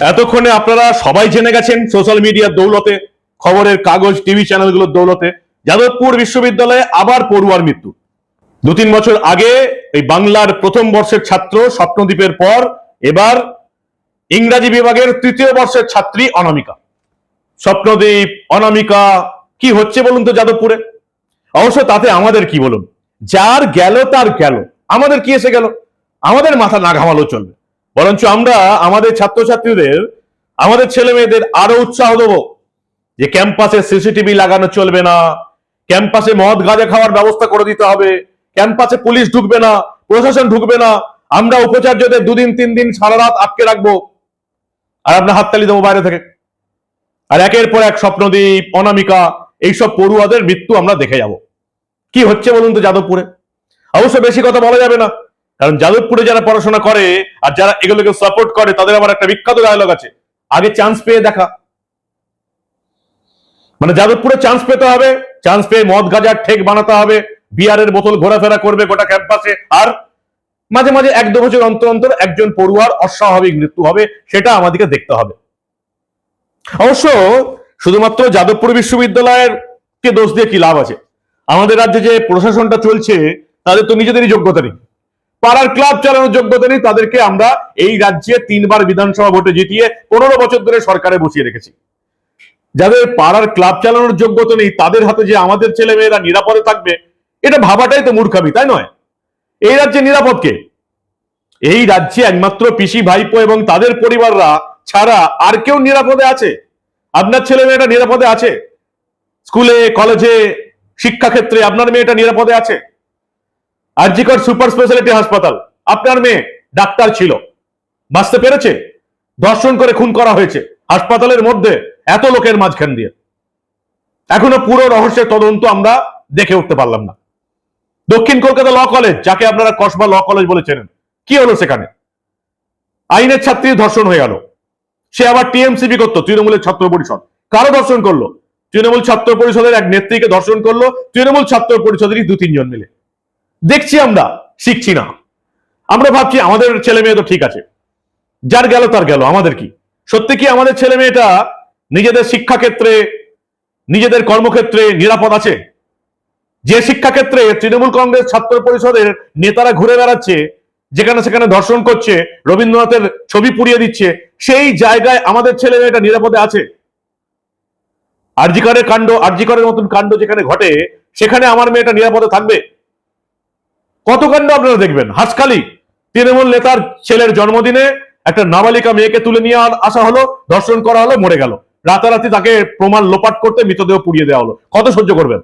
এতক্ষণে আপনারা সবাই জেনে গেছেন সোশ্যাল মিডিয়ার দৌলতে, খবরের কাগজ টিভি চ্যানেলগুলোর দৌলতে, যাদবপুর বিশ্ববিদ্যালয়ে আবার পড়ুয়ার মৃত্যু। দু তিন বছর আগে এই বাংলার প্রথম বর্ষের ছাত্র স্বপ্নদ্বীপের পর, এবার ইংরাজি বিভাগের তৃতীয় বর্ষের ছাত্রী অনামিকা। স্বপ্নদ্বীপ, অনামিকা, কি হচ্ছে বলুন তো যাদবপুরে? অবশ্য তাতে আমাদের কি বলুন? যার গেল তার গেল। আমাদের কি এসে গেল? আমাদের মাথা না ঘামালো চলবে। বরঞ্চ আমরা আমাদের ছাত্রছাত্রীদের, আমাদের ছেলে মেয়েদের আরও উৎসাহ দেবো যে ক্যাম্পাসে সিসিটিভি লাগানো চলবে না, ক্যাম্পাসে মদ গাঁজা খাওয়ার ব্যবস্থা করে দিতে হবে, ক্যাম্পাসে পুলিশ ঢুকবে না, প্রশাসন ঢুকবে না, আমরা উপাচার্যদের দুদিন তিন দিন সারা রাত আটকে রাখব। আর আপনার হাততালি দেবো বাইরে থেকে। আর একের পর এক স্বপ্নদ্বীপ অনামিকা, এইসব পড়ুয়াদের মৃত্যু আমরা দেখে যাব। কি হচ্ছে বলুন তো যাদবপুরে? অবশ্য বেশি কথা বলা যাবে না। কারণ যাদবপুরে যারা পড়াশোনা করে আর যারা এগুলোকে সাপোর্ট করে, তাদের আবার একটা বিখ্যাত ডায়লগ আছে। আগে চান্স পেয়ে দেখা। মানে যাদবপুরে চান্স পেতে হবে চান্স পেয়ে মদ গাজার ঠেক বানাতে হবে, বিয়ারের বোতল ঘোরাফেরা করবে গোটা ক্যাম্পাসে, আর মাঝে মাঝে এক দু বছর অন্তর অন্তর একজন পড়ুয়ার অস্বাভাবিক মৃত্যু হবে, সেটা আমাদেরকে দেখতে হবে। অবশ্য শুধুমাত্র যাদবপুর বিশ্ববিদ্যালয়ের কে দোষ দিয়ে কি লাভ আছে? আমাদের রাজ্যে যে প্রশাসনটা চলছে, তাদের তো নিজেদেরই যোগ্যতা নেই। পাড়ার ক্লাব চালানোর যোগ্যতা নেই, তাদেরকে আমরা এই রাজ্যে তিনবার বিধানসভা ভোটে জিতিয়ে পনেরো বছর ধরে সরকারে বসিয়ে রেখেছি। যাদের পাড়ার ক্লাব চালানোর যোগ্যতা নেই, তাদের হাতে যে আমাদের ছেলে মেয়েরা নিরাপদে থাকবে, এটা ভাবাটাই তো মূর্খামি, তাই নয়? এই রাজ্যে নিরাপদ কে? এই রাজ্যে একমাত্র পিসি, ভাইপো এবং তাদের পরিবাররা ছাড়া আর কেউ নিরাপদে আছে? আপনার ছেলে মেয়েটা নিরাপদে আছে? স্কুলে, কলেজে, শিক্ষাক্ষেত্রে আপনার মেয়েটা নিরাপদে আছে? আরজিকর সুপার স্পেশালিটি হাসপাতাল। আপনার মেয়ে ডাক্তার ছিল। বাঁচতে পেরেছে? ধর্ষণ করে খুন করা হয়েছে। হাসপাতালের মধ্যে এত লোকের মাঝখান দিয়ে। এখনও পুরো রহস্যের তদন্ত আমরা দেখে উঠতে পারলাম না। দক্ষিণ কলকাতা ল কলেজ, যাকে আপনারা কসবা ল কলেজ বলে চেনেন, কি হলো সেখানে? আইনের ছাত্রী ধর্ষণ হয়ে গেল। সে আবার টিএমসিপি করতো, তৃণমূলের ছাত্র পরিষদ। কারও ধর্ষণ করল? তৃণমূল ছাত্র পরিষদের এক নেত্রীকে ধর্ষণ করল, তৃণমূল ছাত্র পরিষদেরই দু তিনজন মিলে। দেখছি আমরা, শিখছি না। আমরা ভাবছি আমাদের ছেলে মেয়ে তো ঠিক আছে। যার গেল তার গেল, আমাদের কি? সত্যি কি আমাদের ছেলে মেয়েটা নিজেদের শিক্ষাক্ষেত্রে, নিজেদের কর্মক্ষেত্রে নিরাপদ আছে? যে শিক্ষাক্ষেত্রে তৃণমূল কংগ্রেস ছাত্র পরিষদের নেতারা ঘুরে বেড়াচ্ছে, যেখানে সেখানে ধর্ষণ করছে, রবীন্দ্রনাথের ছবি পুড়িয়ে দিচ্ছে, সেই জায়গায় আমাদের ছেলে মেয়েটা নিরাপদে আছে? আরজিকরের কাণ্ড, আরজিকরের মতন কাণ্ড যেখানে ঘটে, সেখানে আমার মেয়েটা নিরাপদে থাকবে? কত কাণ্ড আপনারা দেখবেন? হাসখালি, তৃণমূল নেতার ছেলের জন্মদিনে একটা নাবালিকা মেয়েকে তুলে নিয়ে আসা হলো ধর্ষণ করা হলো, মরে গেল। রাতারাতি তাকে প্রমাণ লোপাট করতে মৃতদেহ পুড়িয়ে দেওয়া হলো। কত সহ্য করবেন?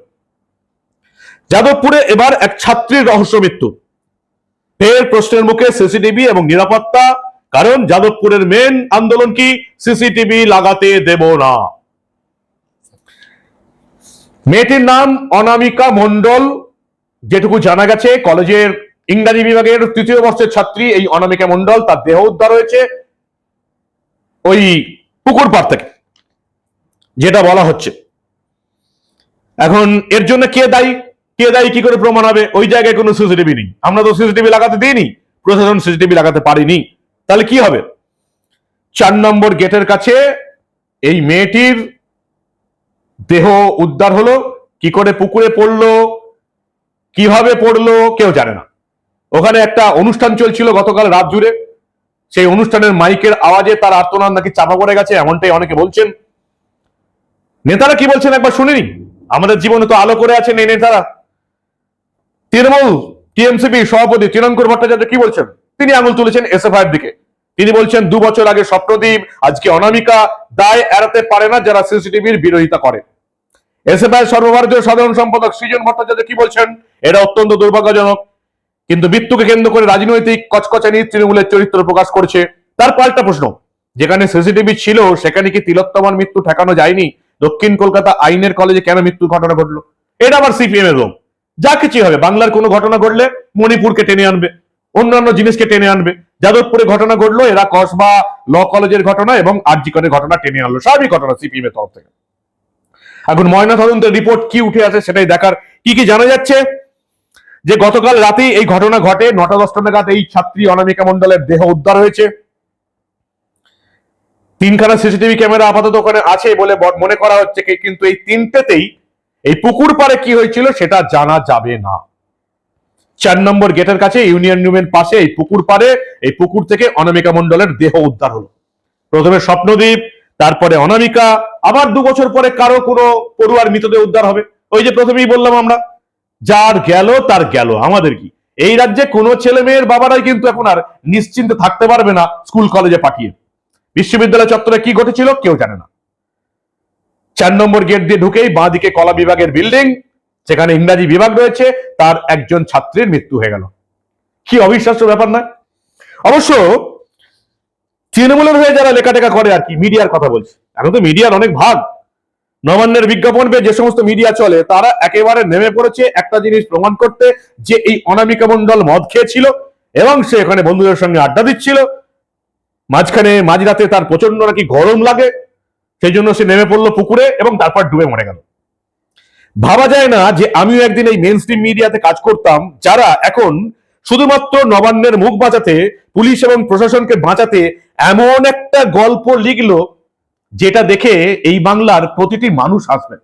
যাদবপুরে এবার এক ছাত্রীর রহস্য মৃত্যু। ফের প্রশ্নের মুখে সিসিটিভি এবং নিরাপত্তা, কারণ যাদবপুরের মেন আন্দোলন কি? সিসিটিভি লাগাতে দেব না। মেয়েটির নাম অনামিকা মন্ডল যেটুকু জানা গেছে, কলেজের ইংরাজি বিভাগের তৃতীয় বর্ষের ছাত্রী এই অনামিকা মন্ডল তার দেহ উদ্ধার হয়েছে ওই পুকুর পাড় থেকে, যেটা বলা হচ্ছে। এখন এর জন্য কে দায়ী? কে দায়ী কি করে প্রমাণ হবে? ওই জায়গায় কোনো সিসিটিভি নেই। আমরা তো সিসিটিভি লাগাতে দিইনি, প্রশাসন সিসিটিভি লাগাতে পারিনি। তাহলে কি হবে? চার নম্বর গেটের কাছে এই মেয়েটির দেহ উদ্ধার হলো, কি করে পুকুরে পড়ল কীভাবে পড়ল কেউ জানে না। ওখানে একটা অনুষ্ঠান চলছিল গতকাল রাত জুড়ে। সেই অনুষ্ঠানের মাইকের আওয়াজে তার আর্তনাদ নাকি চাপা পড়ে গেছে, এমনটাই অনেকে বলছেন। নেতারা কি বলছেন একবার শুনিনি আমাদের জীবনে তো আলো করে আছেন এই নেতারা। তৃণমূল, টিএমসিপি সভাপতি তৃণঙ্কর ভট্টাচার্য কি বলছেন? তিনি আঙুল তুলেছেন এসএফআই এর দিকে। তিনি বলছেন, দু বছর আগে স্বপ্নদ্বীপ আজকে অনামিকা, দায় এড়াতে পারে না যারা সিসিটিভির বিরোধিতা করে। এসএফআই সর্বভারতীয় সাধারণ সম্পাদক সৃজন ভট্টাচার্য কি বলছেন? এটা অত্যন্ত দুর্ভাগ্যজনক। কিন্তু মৃত্যুকে কেন্দ্র করে রাজনৈতিক কচকচানি তৃণমূলের চরিত্র প্রকাশ করছে। তার পাল্টা প্রশ্ন, যেখানে সিসিটিভি ছিল, সেখানে কি তিলোত্তমার মৃত্যু ঠেকানো যায়নি? দক্ষিণ কলকাতা আইনের কলেজে কেন মৃত্যু ঘটনা ঘটলো? এটা আবার সিপিএম এর রোগ যা কিছু হবে, বাংলার কোনো ঘটনা ঘটলে মণিপুরকে টেনে আনবে, অন্যান্য জিনিসকে টেনে আনবে। যাদবপুরে ঘটনা ঘটলো, এরা কসবা ল কলেজের ঘটনা এবং আরজিকরের ঘটনা টেনে আনলো। সবই ঘটনা সিপিএম এর তরফ থেকে। এখন ময়না তদন্তের রিপোর্ট কি উঠে আছে সেটাই দেখার কি কি জানা যাচ্ছে? যে গতকাল রাতেই এই ঘটনা ঘটে, নটা দশটা নাগাদ এই ছাত্রী অনামিকা মন্ডলের দেহ উদ্ধার হয়েছে। তিনখানা সিসিটিভি ক্যামেরা আপাতত ওখানে আছে বলে মনে করা হচ্ছে কিন্তু এই তিনটেতেই এই পুকুর পাড়ে কি হয়েছিল সেটা জানা যাবে না। চার নম্বর গেটের কাছে, ইউনিয়ন রুমের পাশে এই পুকুর পাড়ে, এই পুকুর থেকে অনামিকা মণ্ডলের দেহ উদ্ধার হলো। প্রথমে স্বপ্নদ্বীপ তারপরে অনামিকা, আবার দু বছর পরে কারও কোনো পড়ুয়ার মৃতদেহ উদ্ধার হবে। ওই যে প্রথমেই বললাম আমরা, যার গেল তার গেল, আমাদের কি? এই রাজ্যে কোনো ছেলে মেয়ের বাবারাই কিন্তু এখন আর নিশ্চিন্তে থাকতে পারবে না স্কুল, কলেজে পাঠিয়ে। বিশ্ববিদ্যালয় চত্বরে কি ঘটেছিল কেউ জানে না। চার নম্বর গেট দিয়ে ঢুকেই বাঁ দিকে কলা বিভাগের বিল্ডিং, সেখানে ইংরাজি বিভাগ রয়েছে, তার একজন ছাত্রীর মৃত্যু হয়ে গেল। কি অবিশ্বাস্য ব্যাপার না অবশ্য তৃণমূলের হয়ে যারা লেখাটেখা করে আর কি, মিডিয়ার কথা বলছে। এখন তো মিডিয়ার অনেক ভাগ। নবান্নের বিজ্ঞাপন পেয়ে যে সমস্ত মিডিয়া চলে, তারা একেবারে নেমে পড়েছে একটা জিনিস প্রমাণ করতে, যে এই অনামিকা মণ্ডল মদ খেয়েছিল এবং সে এখানে বন্ধুদের সঙ্গে আড্ডা দিচ্ছিল। মাঝখানে, মাঝরাতে তার প্রচণ্ড নাকি গরম লাগে, সেই জন্য সে নেমে পড়ল পুকুরে এবং তারপর ডুবে মরে গেল। ভাবা যায় না যে আমিও একদিন এই মেন স্ট্রিম মিডিয়াতে কাজ করতাম, যারা এখন শুধুমাত্র নবান্নের মুখ বাঁচাতে, পুলিশ এবং প্রশাসনকে বাঁচাতে এমন একটা গল্প লিখলো যেটা দেখে এই বাংলার প্রতিটি মানুষ হাসবে।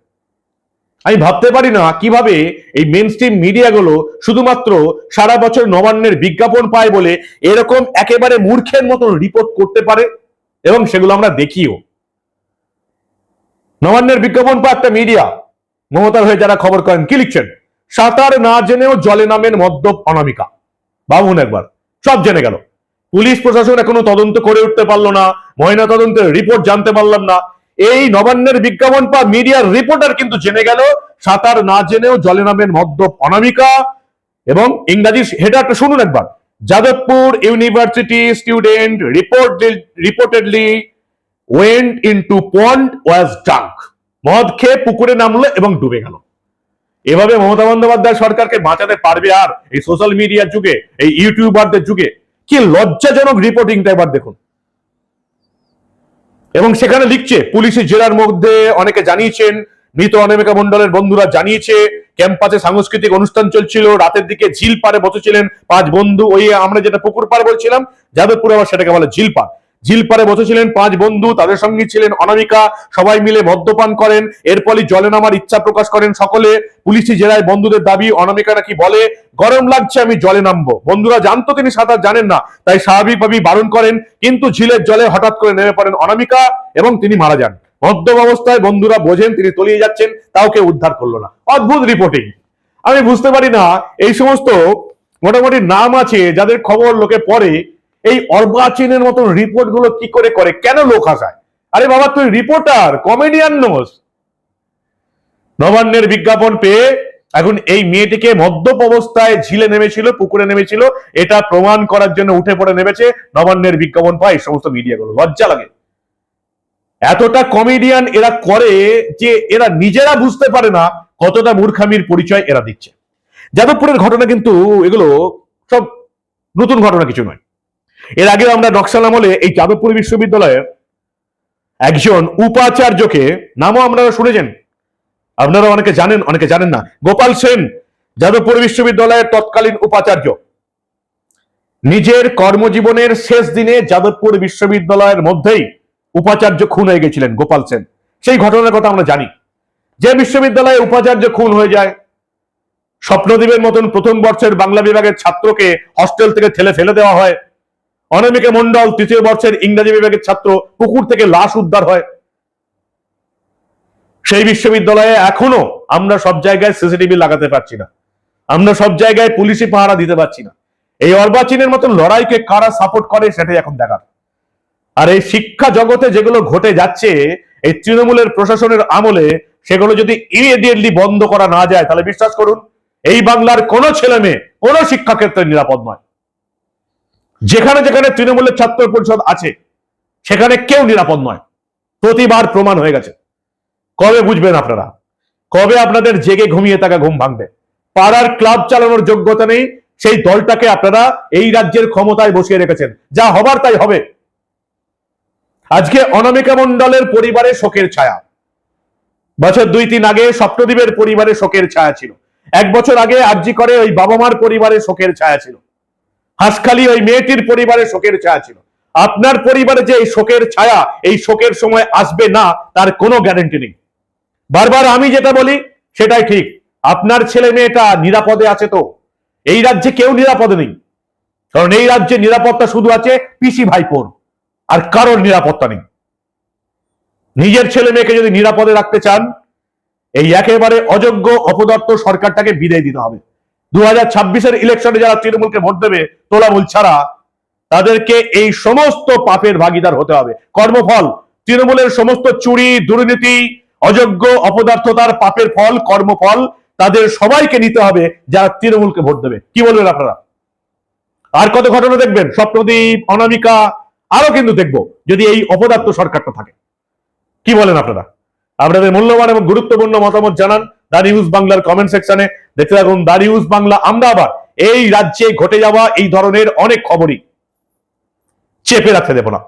আমি ভাবতে পারি না কীভাবে এই মেন স্ট্রিম মিডিয়াগুলো শুধুমাত্র সারা বছর নবান্নের বিজ্ঞাপন পায় বলে এরকম একেবারে মূর্খের মতন রিপোর্ট করতে পারে এবং সেগুলো আমরা দেখিও। নবান্নের বিজ্ঞাপন পায় একটা মিডিয়া মমতার হয়ে যারা খবর করেন, কি লিখছেন? সাঁতার না জেনেও জলে নামেন মদ্যপ অনামিকা। ভাবুন একবার, সব জেনে গেল। পুলিশ প্রশাসন এখনও তদন্ত করে উঠতে পারল না ময়না তদন্তের রিপোর্ট জানতে পারলাম না। এই নবান্নের বিজ্ঞাপন পা মিডিয়ার রিপোর্টার কিন্তু জেনে গেল, সাঁতার না জেনেও জলে নামেন মদ্যপ অনামিকা। এবং ইংরাজি হেডারটা শুনুন একবার। Jadavpur university student report reportedly went into pond was drunk. মদ খেয়ে পুকুরে নামলো এবং ডুবে গেল। এভাবে মমতা বন্দ্যোপাধ্যায় সরকারকে বাঁচাতে পারবে আর এই সোশ্যাল মিডিয়ার যুগে, এই ইউটিউবারদের যুগে, কি লজ্জাজনক রিপোর্টিংটা এবার দেখুন। এবং সেখানে লিখছে পুলিশের জেলার মধ্যে অনেকে জানিয়েছেন, মৃত অনামিকা মন্ডলের বন্ধুরা জানিয়েছে, ক্যাম্পাসে সাংস্কৃতিক অনুষ্ঠান চলছিল, রাতের দিকে ঝিল পারে বসেছিলেন পাঁচ বন্ধু, ওই আমরা যেটা পুকুর পাড়ে বলছিলাম, যাদবপুর আবার সেটাকে বলে ঝিল পাড়। ঝিল পারে বসেছিলেন পাঁচ বন্ধু, তাদের সঙ্গে ছিলেন অনামিকা, সবাই মিলে মদ্যপান করেন। এরপরই জলে নামার ইচ্ছা প্রকাশ করেন সকলে। পুলিশি জেলায় বন্ধুদের দাবি, অনামিকা নাকি বলে, গরম লাগছে, আমি জলে নামবো। বন্ধুরা জানতো তিনি সাঁতার জানেন না, তাই স্বাভাবিকভাবেই বারণ করেন, কিন্তু ঝিলের জলে হঠাৎ করে নেমে পড়েন অনামিকা এবং তিনি মারা যান। মদ্যপ অবস্থায় বন্ধুরা বোঝেন তিনি তলিয়ে যাচ্ছেন, তাও কেউ উদ্ধার করল না। অদ্ভুত রিপোর্টিং আমি বুঝতে পারি না, এই সমস্ত মোটামুটি নাম আছে, যাদের খবর লোকে পড়ে এই অর্বাচীনের মতন রিপোর্টগুলো কি করে করে? কেন লোক হাসায়? আরে বাবা, তুই রিপোর্টার, কমেডিয়ান নোস। নবান্নের বিজ্ঞাপন পেয়ে এখন এই মেয়েটিকে মদ্যপ অবস্থায় ঝিলে নেমেছিল, পুকুরে নেমেছিল। এটা প্রমাণ করার জন্য উঠে পড়ে নেমেছে নবান্নের বিজ্ঞাপন পায় এই সমস্ত মিডিয়াগুলো। লজ্জা লাগে। এতটা কমেডিয়ান এরা করে যে এরা নিজেরা বুঝতে পারে না কতটা মূর্খামির পরিচয় এরা দিচ্ছে। যাদবপুরের ঘটনা কিন্তু এগুলো সব নতুন ঘটনা কিছু নয়। এর আগে আমরা নকশাল আমলে এই যাদবপুর বিশ্ববিদ্যালয়ের একজন উপাচার্যকে নামও আপনারা শুনেছেন। আপনারা অনেকে জানেন অনেকে জানেন না। গোপাল সেন, যাদবপুর বিশ্ববিদ্যালয়ের তৎকালীন উপাচার্য। নিজের কর্মজীবনের শেষ দিনে যাদবপুর বিশ্ববিদ্যালয়ের মধ্যেই উপাচার্য খুন হয়ে গেছিলেন গোপাল সেন। সেই ঘটনার কথা আমরা জানি। যে বিশ্ববিদ্যালয়ে উপাচার্য খুন হয়ে যায় স্বপ্নদ্বীপের মতন প্রথম বর্ষের বাংলা বিভাগের ছাত্রকে হস্টেল থেকে ঠেলে ফেলে দেওয়া হয়। অনামিকা মন্ডল তৃতীয় বর্ষের ইংরেজি বিভাগের ছাত্র পুকুর থেকে লাশ উদ্ধার হয়। সেই বিশ্ববিদ্যালয়ে এখনও আমরা সব জায়গায় সিসিটিভি লাগাতে পারছি না। আমরা সব জায়গায় পুলিশি পাহারা দিতে পারছি না। এই অর্বাচীনের মতন লড়াইকে কারা সাপোর্ট করে সেটাই এখন দেখার। আর এই শিক্ষা জগতে যেগুলো ঘটে যাচ্ছে, এই তৃণমূলের প্রশাসনের আমলে সেগুলো যদি ইমিডিয়েটলি বন্ধ করা না যায়, তাহলে বিশ্বাস করুন, এই বাংলার কোনো ছেলে মেয়ে কোনো শিক্ষাক্ষেত্রে নিরাপদ নয়। যেখানে যেখানে তৃণমূলের ছাত্র পরিষদ আছে, সেখানে কেউ নিরাপদ নয়। প্রতিবার প্রমাণ হয়ে গেছে। কবে বুঝবেন আপনারা? কবে আপনাদের জেগে ঘুমিয়ে থাকা ঘুম ভাঙবে? পাড়ার ক্লাব চালানোর যোগ্যতা নেই, সেই দলটাকে আপনারা এই রাজ্যের ক্ষমতায় বসিয়ে রেখেছেন। যা হবার তাই হবে। আজকে অনামিকা মন্ডলের পরিবারে শোকের ছায়া। বছর দুই তিন আগে স্বপ্নদ্বীপের পরিবারে শোকের ছায়া ছিল। এক বছর আগে আরজি করে ওই বাবা মার পরিবারে শোকের ছায়া ছিল। হাসখালি ওই মেয়েটির পরিবারে শোকের ছায়া ছিল। আপনার পরিবারে যে এই শোকের ছায়া, এই শোকের সময় আসবে না, তার কোনো গ্যারেন্টি নেই। বারবার আমি যেটা বলি, সেটাই ঠিক। আপনার ছেলে মেয়েটা নিরাপদে আছে তো? এই রাজ্যে কেউ নিরাপদে নেই। কারণ এই রাজ্যে নিরাপত্তা শুধু আছে পিসি ভাইপোর, আর কারোর নিরাপত্তা নেই। নিজের ছেলে মেয়েকে যদি নিরাপদে রাখতে চান, এই একেবারে অযোগ্য অপদত্ত সরকারটাকে বিদায় দিতে হবে। দু হাজার ইলেকশনে যারা তৃণমূলকে ভোট দেবে, তোলামূল ছাড়া তাদেরকে এই সমস্ত পাপের ভাগিদার হতে হবে। কর্মফল, তৃণমূলের সমস্ত চুরি, দুর্নীতি, অযোগ্য, অপদার্থতার পাপের ফল, কর্মফল তাদের সবাইকে নিতে হবে যারা তৃণমূলকে ভোট দেবে। কি বলবেন আপনারা? আর কত ঘটনা দেখবেন? স্বপ্নদীপ, অনামিকা, আরও কিন্তু দেখব, যদি এই অপদার্থ সরকারটা থাকে। কি বলেন আপনারা? আপনাদের মূল্যবান এবং গুরুত্বপূর্ণ মতামত জানান। দা নিউজ বাংলার কমেন্ট সেকশনে দেখতে থাকুন দা নিউজ বাংলা, আমরা আবার এই রাজ্যে ঘটে যাওয়া এই ধরনের অনেক খবরই চেপে রাখতে দেব না।